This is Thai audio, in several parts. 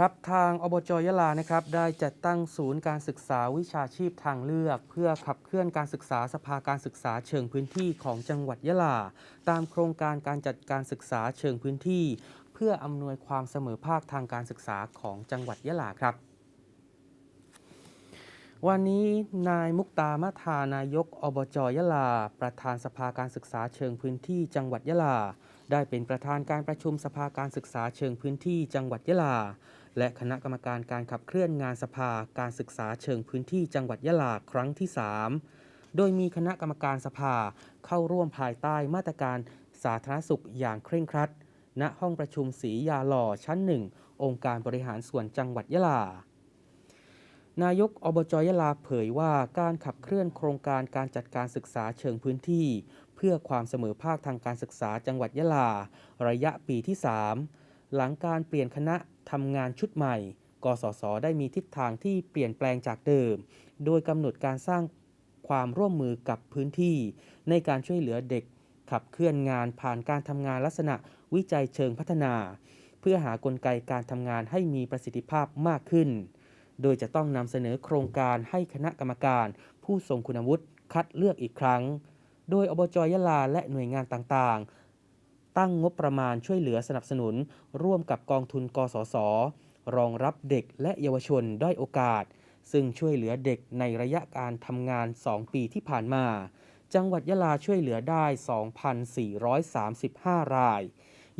ครับทางอบจยะลานะครับได้จัดตั้งศูนย์การศึกษาวิชาชีพทางเลือก เพื่อขับเคลื่อนการศึกษาสภาการศึกษาเชิงพื้นที่ของจังหวัดยะลา ตามโครงการการจัดการศึกษาเชิงพื้นที่ เพื่ออำนวยความเสมอภาคทางการศึกษาของจังหวัดยะลาครับ วันนี้นายมุกตามะทานายกอบจยะลา ประธานสภาการศึกษาเชิงพื้นที่ จังหวัดยะลา ได้เป็นประธานการประชุมสภาการศึกษาเชิงพื้นที่ จังหวัดยะลา และคณะกรรมการการขับเคลื่อนงานสภาการศึกษาเชิงพื้นที่จังหวัดยะลาครั้งที่ 3 โดยมีคณะกรรมการสภาเข้าร่วมภายใต้มาตรการสาธารณสุขอย่างเคร่งครัด ณ ห้องประชุมศรียาหล่อชั้นหนึ่งองค์การบริหารส่วนจังหวัดยะลา นายกอบจยะลาเผยว่าการขับเคลื่อนโครงการการจัดการศึกษาเชิงพื้นที่ เพื่อความเสมอภาคทางการศึกษาจังหวัดยะลา ระยะปีที่ 3 หลังการเปลี่ยนคณะทำงานชุดใหม่ กสศได้มีทิศทางที่เปลี่ยนแปลงจากเดิม โดยกำหนดการสร้างความร่วมมือกับพื้นที่ ในการช่วยเหลือเด็ก ขับเคลื่อนงานผ่านการทำงานลักษณะวิจัยเชิงพัฒนา เพื่อหากลไกการทำงานให้มีประสิทธิภาพมากขึ้น โดยจะต้องนำเสนอโครงการให้คณะกรรมการ ผู้ทรงคุณวุฒิคัดเลือกอีกครั้ง โดยอบจยะลาและหน่วยงานต่างๆ ตั้งงบประมาณช่วยเหลือสนับสนุน ร่วมกับกองทุนกสศรองรับเด็กและเยาวชนด้อยโอกาส ซึ่งช่วยเหลือเด็กในระยะการทำงาน 2 ปีที่ผ่านมา จังหวัดยะลาช่วยเหลือได้ 2,435 ราย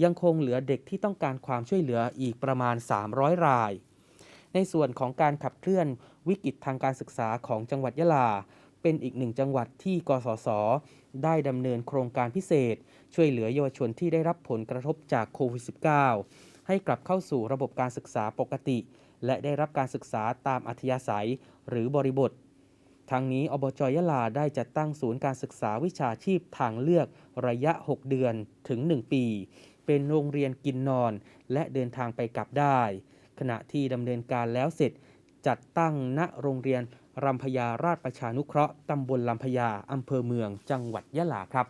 ยังคงเหลือเด็กที่ต้องการความช่วยเหลืออีกประมาณ 300 ราย ในส่วนของการขับเคลื่อนวิกฤตทางการศึกษาของจังหวัดยะลา เป็นอีกหนึ่งจังหวัดที่กสศได้ดำเนินโครงการพิเศษ ช่วยเหลือเยาวชนที่ได้รับผลกระทบจากโควิด -19 ให้กลับเข้าสู่ระบบการศึกษาปกติ และได้รับการศึกษาตามอัธยาศัยหรือบริบททั้งนี้อบจยะลาได้จัดตั้งศูนย์การศึกษาวิชาชีพทางเลือกระยะ 6 เดือนถึง 1 ปี เป็นโรงเรียนกินนอน และเดินทางไปกลับได้ ขณะที่ดำเนินการแล้วเสร็จจัดตั้งณโรงเรียน รำพยาราชประชานุเคราะห์ตำบลลำพยาอำเภอเมืองจังหวัดยะลาครับ